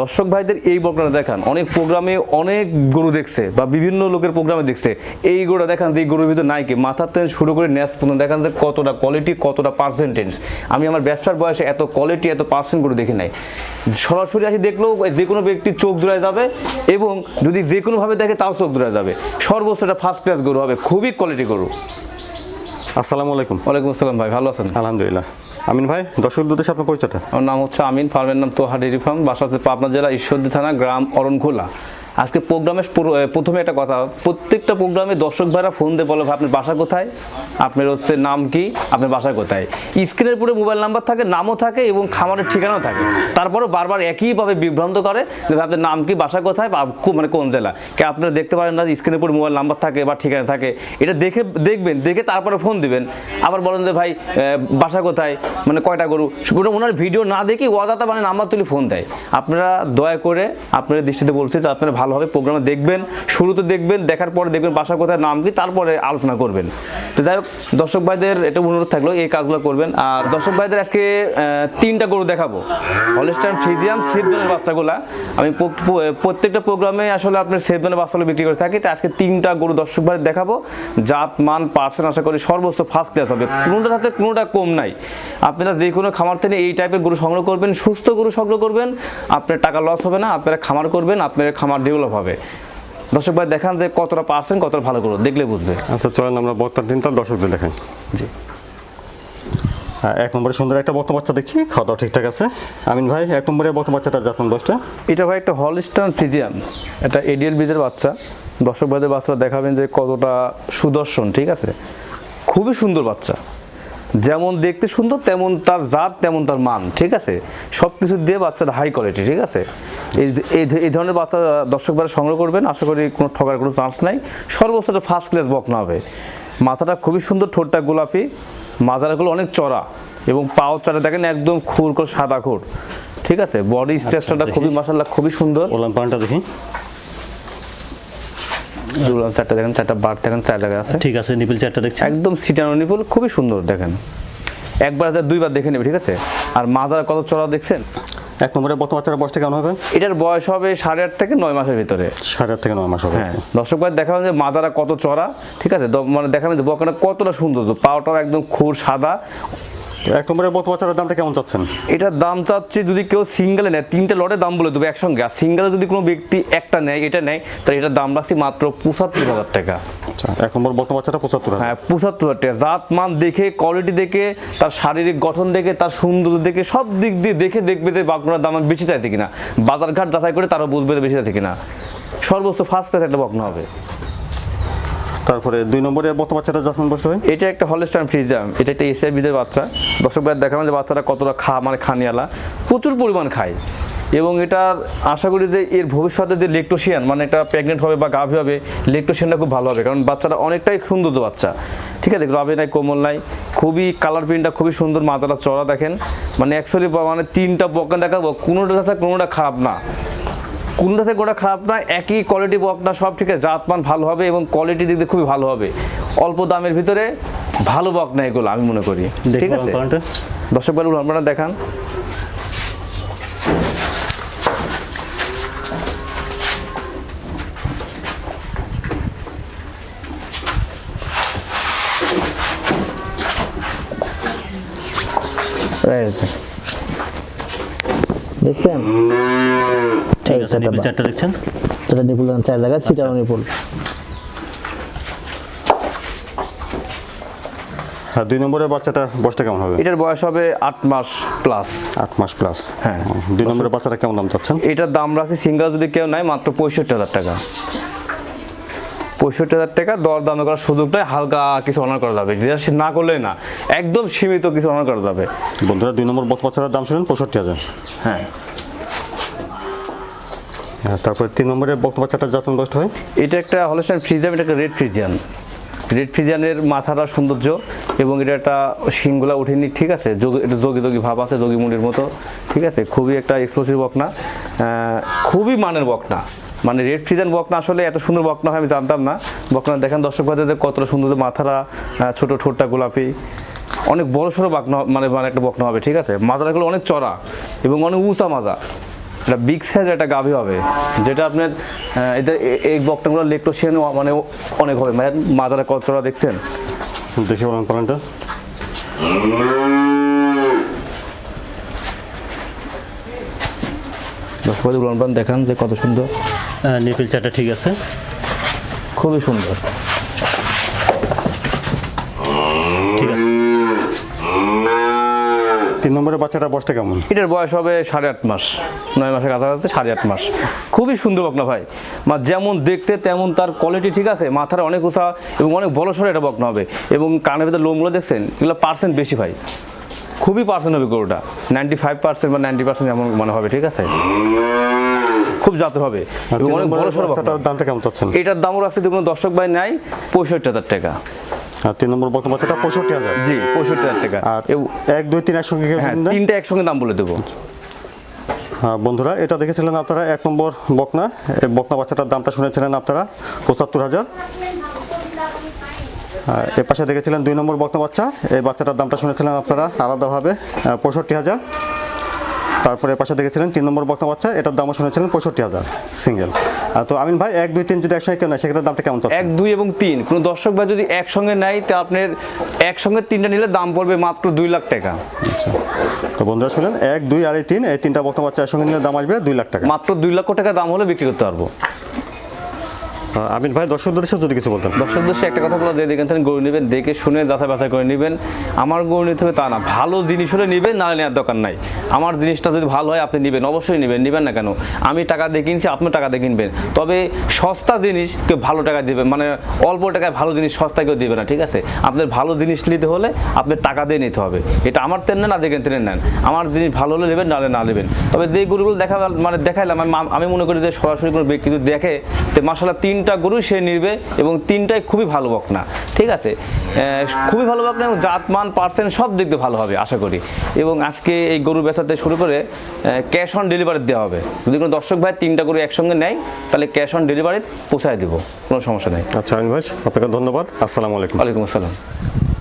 দর্শক ভাইদের এই বকনাটা দেখান। অনেক প্রোগ্রামে অনেক গরু দেখছে বা বিভিন্ন লোকের প্রোগ্রামে দেখছে। এই গরুটা দেখান যে এই গরুর ভিতর নাই কি মাথার থেকে শুরু করে ন্যাস পর্যন্ত দেখান যে কতটা কোয়ালিটি কতটা পার্সেন্টেজ আমি আমার ব্যবসার বয়সে এত কোয়ালিটি এত পার্সেন্ট গরু দেখি নাই। সরাসরি আসি দেখলেও যে কোনো ব্যক্তির চোখ জোড়ায় যাবে এবং যদি যে কোনোভাবে দেখে তাও চোখ জোড়ায় যাবে। সর্বোচ্চ একটা ফার্স্ট ক্লাস গরু হবে। খুবই কোয়ালিটি গরু। আসসালামু আলাইকুম। ওয়ালাইকুম আসসালাম ভাই ভালো আছেন? আলহামদুলিল্লাহ। আমিন ভাই, দর্শক দুদেশে আপনার পরিচয়টা? আমার নাম হচ্ছে আমিন, ফার্মের নাম তোহা ডেরি ফার্ম, বাসা হচ্ছে পাবনা জেলা ঈশ্বরদী থানা, গ্রাম অরণখোলা। আজকে প্রোগ্রামে প্রথমে একটা কথা, প্রত্যেকটা প্রোগ্রামে দর্শক ভাইরা ফোন দিয়ে বলো আপনার বাসা কোথায়? আপনার হচ্ছে নাম কি? আপনার বাসা কোথায়? স্ক্রিনের পুরো মোবাইল নাম্বার থাকে, নামও থাকে এবং খামারের ঠিকানাও থাকে। তারপরেও বারবার একইভাবে বিভ্রান্ত করে যে আপনার নাম কি? বাসা কোথায়? বা মানে কোন জেলা? কে আপনারা দেখতে পারেন না স্ক্রিনের পুরো মোবাইল নাম্বার থাকে বা ঠিকানা থাকে। এটা দেখে, দেখবেন, দেখে তারপরে ফোন দিবেন। আবার বলেন যে, ভাই বাসা কোথায়? মানে কয়টা গরু? ওটা ওনার ভিডিও না দেখেই ওয়াদাতা মানে নাম্বার তুলে ফোন দেয়। আপনারা দয়া করে আপনাদের দৃষ্টিতে বলছি যে, আপনারা ভালোভাবে প্রোগ্রামে দেখবেন, শুরুতে দেখবেন, দেখার পরে দেখবেন বাসা কোথায় নাম কি, তারপরে আলোচনা করবেন। তো যাই হোক, দর্শক ভাইদের এটা অনুরোধ থাকল, এই কাজগুলো করবেন। আর দর্শক ভাইদের আজকে তিনটা গরু দেখাবো। হলস্টাইন ফ্রিজিয়াম সেভজনের বাচ্চাগুলা। আমি প্র- প্র- প্রত্যেকটা প্রোগ্রামে আসলে আপনার সেভজনের বাচ্চাগুলো বিক্রি করে থাকি, তো আজকে তিনটা গরু দর্শক ভাইদের দেখাবো। জাত, মান, পার্সেন্ট আশা করি সর্বোচ্চ ফার্স্ট ক্লাস হবে। কোনোটা সাথে কোনোটা কম নাই। আপনারা যে কোনো খামার থেকে এই টাইপের গরু সংগ্রহ করবেন, সুস্থ গরু সংগ্রহ করবেন। আপনার টাকা লস হবে না, আপনারা খামার করবেন, আপনার খামার ডেভেলপ হবে দর্শক ভাই দেখান যে কতটা পার্সেন্ট কতটা ভালো গরু দেখলে বুঝবে। আচ্ছা চলেন আমরা বক্তার তিনটা দর্শকদের দেখেন জি। এক নম্বরে সুন্দর একটা বক্তা বাচ্চা দেখছি খাওয়া দাওয়া ঠিকঠাক আছে। আমিন ভাই এক নম্বরে বক্তা বাচ্চাটা জাতমান বয়সটা? এটা ভাই একটা হলস্টান ফিজিয়াম এটা এডিএল বীজের বাচ্চা। দর্শক ভাইদের বাচ্চারা দেখাবেন যে কতটা সুদর্শন ঠিক আছে? খুবই সুন্দর বাচ্চা। যেমন দেখতে সুন্দর তেমন তার জাত তেমন তার মান ঠিক আছে? সব কিছু দিয়ে বাচ্চাটা হাই কোয়ালিটি ঠিক আছে? এই এই এই ধরনের বাচ্চা দর্শক ভাইরা সংগ্রহ করবেন। আশা করি কোনো ঠকার কোনো চান্স নাই। সর্বোচ্চ ফার্স্ট ক্লাস বকনা হবে। মাথাটা খুবই সুন্দর ঠোঁটটা গোলাপি। মাজারাগুলো অনেক চড়া এবং পাও চড়া দেখেন একদম খুর করে সাদা খুর। ঠিক আছে? বডি স্ট্রাকচারটা খুবই মাসাল্লাহ খুবই সুন্দর। ওলাম পানটা দেখি। দুলাম চারটা দেখেন চারটা বার দেখেন চার জায়গায় আছে। ঠিক আছে নিপিল চারটা দেখছি একদম সিটানো নিপুল খুবই সুন্দর দেখেন। একবার যা দুইবার দেখে নেবে ঠিক আছে? আর মাজার কত চড়া দেখছেন? এক নম্বরে বক্তা বাচ্চার বয়সটা কেমন হবে? এটার বয়স হবে সাড়ে আট থেকে নয় মাসের ভিতরে। সাড়ে আট থেকে নয় মাস হবে হ্যাঁ। দর্শক ভাই দেখাবেন যে মাজারা কত চড়া ঠিক আছে? মানে দেখাবেন যে বকাটা কতটা সুন্দর। পাওয়াটাও একদম খুর সাদা। এক নম্বরে বক্তা বাচ্চার দামটা কেমন চাচ্ছেন? এটার দাম চাচ্ছে যদি কেউ সিঙ্গেলে নেয় তিনটে লটে দাম বলে দেবো একসঙ্গে। আর সিঙ্গেলে যদি কোনো ব্যক্তি একটা নেয় এটা নেয় তাহলে এটার দাম রাখছি মাত্র পঁচাত্তর হাজার টাকা। আচ্ছা এক নম্বর বাচ্চাটা পঁচাত্তর হ্যাঁ পঁচাত্তর হাজার টাকা। জাত মান দেখে কোয়ালিটি দেখে তার শারীরিক গঠন দেখে তার সুন্দর দেখে সব দিক দিয়ে দেখে দেখবে যে দাম বেশি চাইছে কিনা। বাজারঘাট যাচাই করে তারা বুঝবে বেশি চাইছে কিনা। সর্বোচ্চ ফার্স্ট ক্লাস একটা বকনা হবে। তারপরে দুই নম্বরে বাচ্চাটা হবে এটা একটা হলস্টাইন ফ্রিজাম এটা একটা এসিআই বিজের বাচ্চা। দর্শক ভাই দেখাবেন যে বাচ্চাটা কতটা খা মানে খানিয়ালা। প্রচুর পরিমাণ খায়। এবং এটার আশা করি যে এর ভবিষ্যতে যে লেকটোসিয়ান মানে এটা প্রেগনেন্ট হবে বা গাভী হবে লেকটোসিয়ানটা খুব ভালো হবে। কারণ বাচ্চাটা অনেকটাই সুন্দর তো বাচ্চা। ঠিক আছে? গাভী নাই কোমল নাই। খুবই কালার প্রিন্টটা খুবই সুন্দর মাথাটা চড়া দেখেন। মানে অ্যাকচুয়ালি মানে তিনটা বকনা দেখাবো কোনোটা সাথে কোনোটা খারাপ না। কোনটা থেকে কোনটা খারাপ না একই কোয়ালিটি বকনা সব ঠিক আছে? জাতমান ভালো হবে এবং কোয়ালিটি দিক দিয়ে খুবই ভালো হবে। অল্প দামের ভিতরে ভালো বক বকনা এগুলো আমি মনে করি। ঠিক আছে? দর্শক বাবু আপনারা দেখান। দেখছেন? ঠিক আছে চারটা চারটা দেখছেন? চারটা নিপুল চার ছিটানো নিপুল হ্যাঁ দুই নম্বরের বাচ্চাটা বয়সটা কেমন হবে? এটার বয়স হবে আট মাস প্লাস আট মাস প্লাস হ্যাঁ। দুই নম্বরের বাচ্চাটা কেমন দাম চাচ্ছেন? এটার দাম রাখছি সিঙ্গেল যদি কেউ নেয় মাত্র পঁয়ষট্টি হাজার টাকা। পঁয়ষট্টি হাজার টাকা দর দামে করার সুযোগটাই হালকা কিছু অনার করা যাবে। যেটা সে না করলে না একদম সীমিত কিছু অনার করা যাবে। বন্ধুরা দুই নম্বর বাচ্চাটার দাম শুনেন পঁয়ষট্টি হাজার। হ্যাঁ। হ্যাঁ, তারপরে তিন নম্বরের বক্তা বাচ্চাটার জাতমান বয়সটা হয়। এটা একটা হলস্টাইন ফ্রিজিয়াম এটা একটা রেড ফ্রিজিয়ান রেড ফ্রিজিয়ানের মাথাটা সৌন্দর্য এবং এটা একটা শিংগুলা উঠেনি ঠিক আছে? যোগ এটা যোগী যোগী ভাব আছে যোগী মুড়ির মতো ঠিক আছে? খুবই একটা এক্সপ্লোসিভ বকনা। খুবই মানের বকনা। মানে রেড ফ্রিজিয়ান বকনা আসলে এত সুন্দর বকনা হয় আমি জানতাম না। বকনা দেখেন দর্শক ভাইদের কতটা সুন্দর মাথারা ছোট ঠোঁটটা গোলাপি। অনেক বড় সড়ো বাকনা মানে মানে একটা বকনা হবে ঠিক আছে? মাজারাগুলো অনেক চড়া এবং অনেক উঁচা মাজা। এটা বিগ সাইজের একটা গাভী হবে যেটা আপনার এদের এই বকটাগুলো লেকটোশিয়ান মানে অনেক হবে। মানে মাজারা কত চড়া দেখছেন? দেখি বলেন পালনটা দর্শক উলান দেখান যে কত সুন্দর। নিপিল চাটা ঠিক আছে। খুবই সুন্দর। ঠিক আছে। তিন নম্বরের বাচ্চাটা বসটা কেমন? এটার বয়স হবে সাড়ে আট মাস নয় মাসের কাছাকাছি সাড়ে আট মাস। খুবই সুন্দর বকনা ভাই। মা যেমন দেখতে তেমন তার কোয়ালিটি ঠিক আছে মাথার অনেক উঁচা এবং অনেক বড় সড়ো এটা বকনা হবে এবং কানের ভিতরে লোমগুলো দেখছেন এগুলো পার্সেন্ট বেশি ভাই। খুবই পার্সেন্ট হবে গরুটা। নাইনটি ফাইভ পার্সেন্ট বা নাইনটি পার্সেন্ট এমন মনে হবে ঠিক আছে? খুব জাতের হবে অনেক বড় সড়ো বাচ্চাটার দামটা কেমন চাচ্ছেন? এটার দামও রাখতে কোনো দর্শক ভাই নাই পঁয়ষট্টি হাজার টাকা। আর তিন নম্বর বক্তব্য বাচ্চাটা পঁয়ষট্টি হাজার। জি পঁয়ষট্টি হাজার টাকা। এক দুই তিন একসঙ্গে হ্যাঁ? তিনটা একসঙ্গে দাম বলে দেবো। হ্যাঁ, বন্ধুরা এটা দেখেছিলেন আপনারা এক নম্বর বকনা। এই বকনা বাচ্চাটার দামটা শুনেছিলেন আপনারা পঁচাত্তর হাজার। এর পাশে দেখেছিলেন দুই নম্বর বকনা বাচ্চা। এই বাচ্চাটার দামটা শুনেছিলেন আপনারা আলাদাভাবে পঁয়ষট্টি হাজার। তারপরে পাশে দেখেছিলেন তিন নম্বর বকনা বাচ্চা এটার দামও শুনেছিলেন পঁয়ষট্টি হাজার সিঙ্গেল। তো আমিন ভাই এক দুই তিন যদি একসঙ্গে কেউ নেয় সেক্ষেত্রে দামটা কেমন এক দুই এবং তিন। কোনো দর্শক ভাই যদি একসঙ্গে নেয় তা আপনার একসঙ্গে তিনটা নিলে দাম পড়বে মাত্র দুই লাখ টাকা। আচ্ছা। তো বন্ধুরা শুনেন এক দুই আর এই তিন এই তিনটা বকনা বাচ্চা একসঙ্গে নিলে দাম আসবে দুই লাখ টাকা। মাত্র দুই লক্ষ টাকা দাম হলে বিক্রি করতে পারব। আমিন ভাই দর্শকদের সাথে যদি কিছু বলতেন। দর্শক দর্শক একটা কথা বলা যে দেখেন গরু নেবেন দেখে শুনে যাচাই বাছাই করে নেবেন। আমার গরু নিতে হবে তা না ভালো জিনিস হলে নেবেন নাহলে নেওয়ার দরকার নাই। আমার জিনিসটা যদি ভালো হয়, আপনি নেবেন। অবশ্যই নেবেন নেবেন না কেন? আমি টাকা দিয়ে কিনছি আপনি টাকা দিয়ে কিনবেন। তবে সস্তা জিনিস কেউ ভালো টাকা দিবে মানে অল্প টাকায় ভালো জিনিস সস্তা কেউ দেবে না, ঠিক আছে? আপনার ভালো জিনিস নিতে হলে আপনার টাকা দিয়ে নিতে হবে। এটা আমার তেন না দেখেন তেনে নেন। আমার জিনিস ভালো হলে নেবেন, নাহলে না নেবেন। তবে যে গরুগুলো দেখা মানে দেখাইলাম, আমি মনে করি যে সরাসরি কোনো ব্যক্তি যদি দেখে তো মাসাল্লাহ তিনটা গরু সে নিবে এবং তিনটাই খুবই ভালো বকনা, ঠিক আছে? খুবই ভালো বকনা এবং জাতমান পার্সেন্ট সব দিক দিয়ে ভালো হবে, আশা করি। এবং আজকে এই গরু বেচাতে শুরু করে ক্যাশ অন ডেলিভারি দেওয়া হবে। যদি কোনো দর্শক ভাই তিনটা গরু একসঙ্গে নেয় তাহলে ক্যাশ অন ডেলিভারি পৌঁছায় দেবো। কোনো সমস্যা নেই। আচ্ছা আমি ভাই আপনাকে ধন্যবাদ। আসসালামু আলাইকুম। ওয়ালাইকুম আসসালাম।